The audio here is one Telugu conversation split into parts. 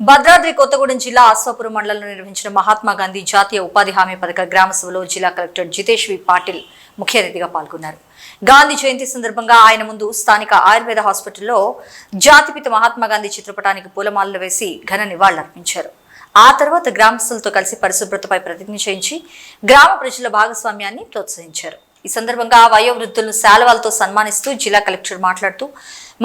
భద్రాద్రి కొత్తగూడెం జిల్లా ఆస్వాపురం మండలంలో నిర్వహించిన మహాత్మా గాంధీ జాతీయ ఉపాధి హామీ పథక గ్రామ సభలో జిల్లా కలెక్టర్ జితేష్ వి పాటిల్ ముఖ్య అతిథిగా పాల్గొన్నారు. గాంధీ జయంతి సందర్భంగా ఆయన ముందు స్థానిక ఆయుర్వేద హాస్పిటల్లో జాతిపిత మహాత్మా గాంధీ చిత్రపటానికి పూలమాలలు వేసి ఘన నివాళులర్పించారు ఆ తర్వాత గ్రామస్తులతో కలిసి పరిశుభ్రతపై ప్రతిజ్ఞ చేయించి గ్రామ ప్రజల భాగస్వామ్యాన్ని ప్రోత్సహించారు. ఈ సందర్భంగా వయోవృద్ధులను శాలువాలతో సన్మానిస్తూ జిల్లా కలెక్టర్ మాట్లాడుతూ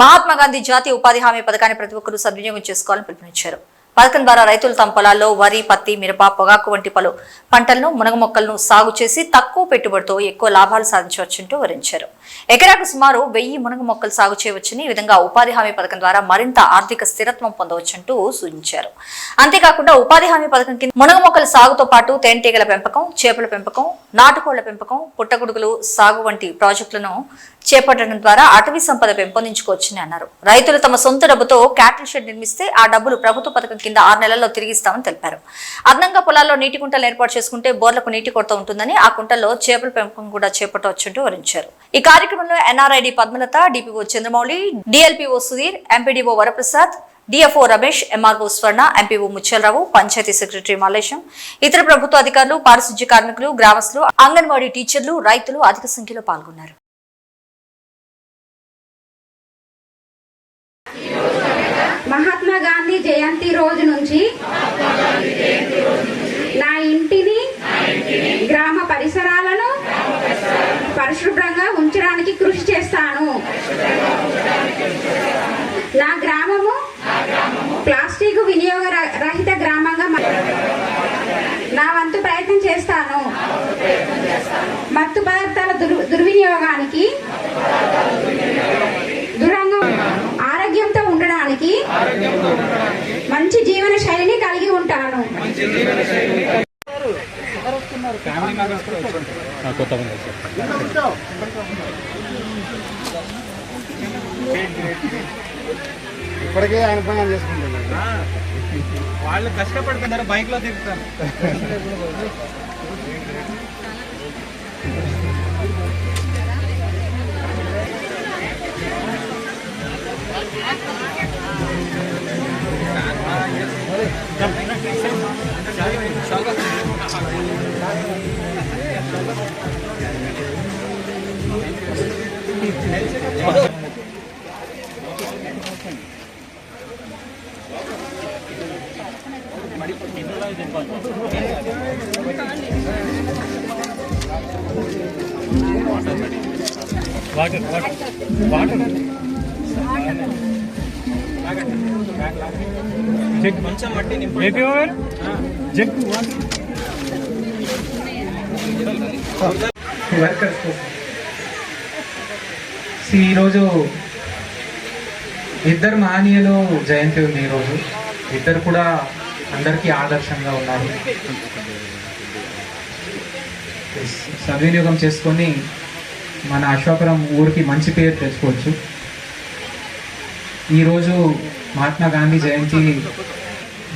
మహాత్మా గాంధీ జాతీయ ఉపాధి హామీ పథకాన్ని ప్రతి ఒక్కరూ సద్వినియోగం చేసుకోవాలని పిలుపునిచ్చారు. పథకం ద్వారా రైతులు తమ పొలాల్లో వరి పత్తి మిరప పొగాకు వంటి పలు పంటలను మునగ మొక్కలను సాగు చేసి తక్కువ పెట్టుబడితో ఎక్కువ లాభాలు సాధించవచ్చంటూ వివరించారు. ఎకరాకు సుమారు వెయ్యి మునగ మొక్కలు సాగు చేయవచ్చని ఈ విధంగా ఉపాధి హామీ పథకం ద్వారా మరింత ఆర్థిక స్థిరత్వం పొందవచ్చంటూ సూచించారు. అంతేకాకుండా ఉపాధి హామీ పథకం కింద మునగ మొక్కల సాగుతో పాటు తేనెటీగల పెంపకం చేపల పెంపకం నాటుకోళ్ళ పెంపకం పుట్టగొడుగులు సాగు వంటి ప్రాజెక్టులను చేపట్టడం ద్వారా అటవీ సంపద పెంపొందించుకోవచ్చని అన్నారు. రైతులు తమ సొంత డబ్బుతో క్యాటిల్ షెడ్ నిర్మిస్తే ఆ డబ్బులు ప్రభుత్వ పథకం కింద ఆరు నెలల్లో తిరిగిస్తామని తెలిపారు. అదనంగా పొలాల్లో నీటి కుంటలు ఏర్పాటు చేసుకుంటే బోర్లకు నీటి కొరత ఉంటుందని ఆ కుంటల్లో చేపల పెంపకం కూడా చేపట్టవచ్చంటూ వివరించారు. ఈ కార్యక్రమంలో NRID Padmalatha DPO Chandramouli DLPO Sudheer MPDO Varaprasad DFO Ramesh MRO Swarna MPO Muchalarao panchayati secretary Mallesham ఇతర ప్రభుత్వ అధికారులు పారిశుధ్య కార్మికులు గ్రామస్తులు అంగన్వాడీ టీచర్లు రైతులు అధిక సంఖ్యలో పాల్గొన్నారు మహాత్మా గాంధీ జయంతి రోజు నుంచి నా ఇంటిని గ్రామ పరిసరాలను పరిశుభ్రంగా ఉంచడానికి కృషి చేస్తాను. నా గ్రామము ప్లాస్టిక్ వినియోగ రహిత గ్రామంగా నా వంతు ప్రయత్నం చేస్తాను. మత్తు పదార్థాల దుర్- దుర్వినియోగానికి దూరంగా ఆరోగ్యంతో ఉండడానికి మంచి జీవన శైలిని కలిగి ఉంటాను. ఇప్పటికే ఆయన పని ఆయన చేసుకుంటున్నాడు వాళ్ళు కష్టపడుతున్నారు బైక్లో తిరుగుతాను వాటర్ వాటర్ వాటర్ జగ్ కొంచెం మట్టి నింపి జగ్ వర్కర్స్ ఈరోజు ఇద్దరు మహనీయులు జయంతి ఉంది ఈరోజు. ఇద్దరు కూడా అందరికీ ఆదర్శంగా ఉన్నారు. సద్వినియోగం చేసుకొని మన అశోకరం ఊరికి మంచి పేరు తెచ్చుకోవచ్చు. ఈరోజు మహాత్మా గాంధీ జయంతి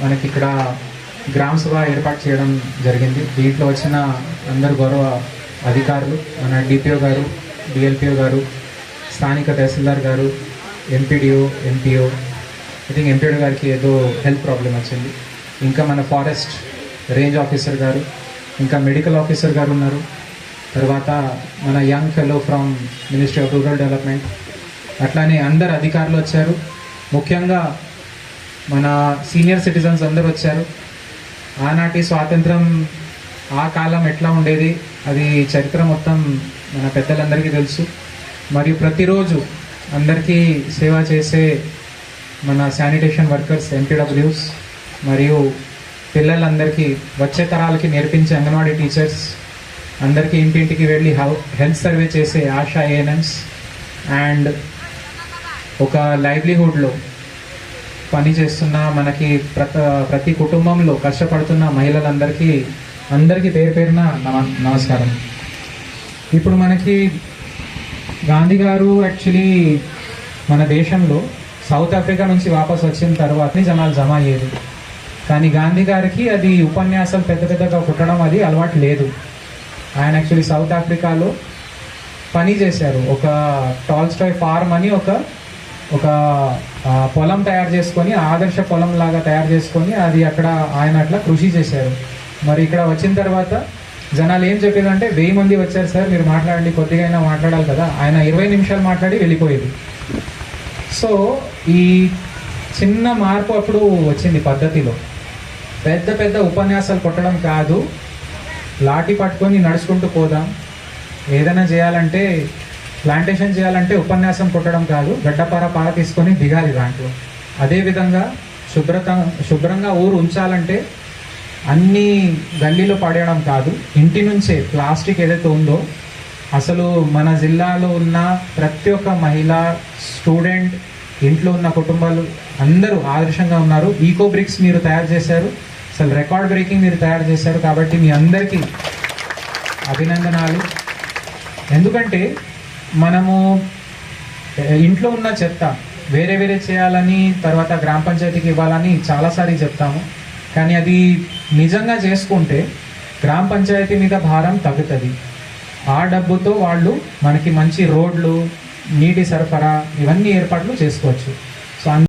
మనకి ఇక్కడ గ్రామ సభ ఏర్పాటు చేయడం జరిగింది. దీంట్లో వచ్చిన అందరు గౌరవ అధికారులు మన డిపిఓ గారు డిఎల్పిఓ గారు స్థానిక తహసీల్దార్ గారు MPDO MPO I think MPD గారికి ఏదో హెల్త్ ప్రాబ్లం వచ్చింది. ఇంకా మన ఫారెస్ట్ రేంజ్ ఆఫీసర్ గారు ఇంకా మెడికల్ ఆఫీసర్ గారు ఉన్నారు. తర్వాత మన young fellow from ministry of rural development అట్లానే అందరు అధికారులు వచ్చారు. ముఖ్యంగా మన సీనియర్ సిటిజన్స్ అందరు వచ్చారు. ఆనాటి స్వాతంత్రం ఆ కాలం ఎట్లా ఉండేది? అది చరిత్ర మొత్తం మన పెద్దలందరికీ తెలుసు. మరియు ప్రతిరోజు అందరికీ సేవ చేసే మన శానిటేషన్ వర్కర్స్ ఎంపీడబ్ల్యూస్ మరియు పిల్లలందరికీ వచ్చే తరాలకి నేర్పించే అంగన్వాడీ టీచర్స్ అందరికీ ఇంటింటికి వెళ్ళి హెల్త్ సర్వే చేసే ఆశా ఏఎన్ఎంస్ అండ్ ఒక లైవ్లీహుడ్లో పని చేస్తున్న మనకి ప్రత ప్రతి కుటుంబంలో కష్టపడుతున్న మహిళలందరికీ అందరికీ పేరు పేరున నమ నమస్కారం. ఇప్పుడు మనకి గాంధీ గారు యాక్చువల్లీ మన దేశంలో సౌత్ ఆఫ్రికా నుంచి వాపస్ వచ్చిన తర్వాత జనాలు జమ అయ్యేది. కానీ గాంధీ గారికి అది ఉపన్యాసాలు పెద్ద పెద్దగా కుట్టడం అది అలవాటు లేదు. ఆయన యాక్చువల్లీ సౌత్ ఆఫ్రికాలో పని చేశారు. ఒక టాల్స్టాయ్ ఫార్మ్ అని ఒక ఒక పొలం తయారు చేసుకొని ఆదర్శ పొలం లాగా తయారు చేసుకొని అది అక్కడ ఆయన అట్లా కృషి చేశారు. మరి ఇక్కడ వచ్చిన తర్వాత జనాలు ఏం చెప్పేదంటే వెయ్యి మంది వచ్చారు సార్ మీరు మాట్లాడండి కొద్దిగా మాట్లాడాలి కదా. ఆయన ఇరవై నిమిషాలు మాట్లాడి వెళ్ళిపోయేది సో ఈ చిన్న మార్పు అప్పుడు వచ్చింది పద్ధతిలో. పెద్ద పెద్ద ఉపన్యాసాలు కొట్టడం కాదు. లాఠీ పట్టుకొని నడుచుకుంటూ పోదాం. ఏదైనా చేయాలంటే ప్లాంటేషన్ చేయాలంటే ఉపన్యాసం కొట్టడం కాదు గడ్డపార పార తీసుకొని దిగాలి దాంట్లో. అదేవిధంగా శుభ్రత శుభ్రంగా ఊరు ఉంచాలంటే అన్ని గల్లీలో పడేయడం కాదు ఇంటి నుంచే ప్లాస్టిక్ ఏదైతే ఉందో అసలు మన జిల్లాలో ఉన్న ప్రతి ఒక్క మహిళ స్టూడెంట్ ఇంట్లో ఉన్న కుటుంబాలు అందరూ ఆదర్శంగా ఉన్నారు. ఈకో బ్రిక్స్ మీరు తయారు చేశారు. అసలు రికార్డ్ బ్రేకింగ్ మీరు తయారు చేశారు కాబట్టి మీ అందరికీ అభినందనాలు. ఎందుకంటే మనము ఇంట్లో ఉన్న చెత్త వేరే వేరే చేయాలని తర్వాత గ్రామ పంచాయతీకి ఇవ్వాలని చాలాసార్లు చెప్తాము. కానీ అది నిజంగా చేసుకుంటే గ్రామ పంచాయతీ మీద భారం తగ్గుతుంది. ఆ డబ్బుతో వాళ్ళు మనకి మంచి రోడ్లు నీటి సరఫరా ఇవన్నీ ఏర్పాట్లు చేసుకోవచ్చు.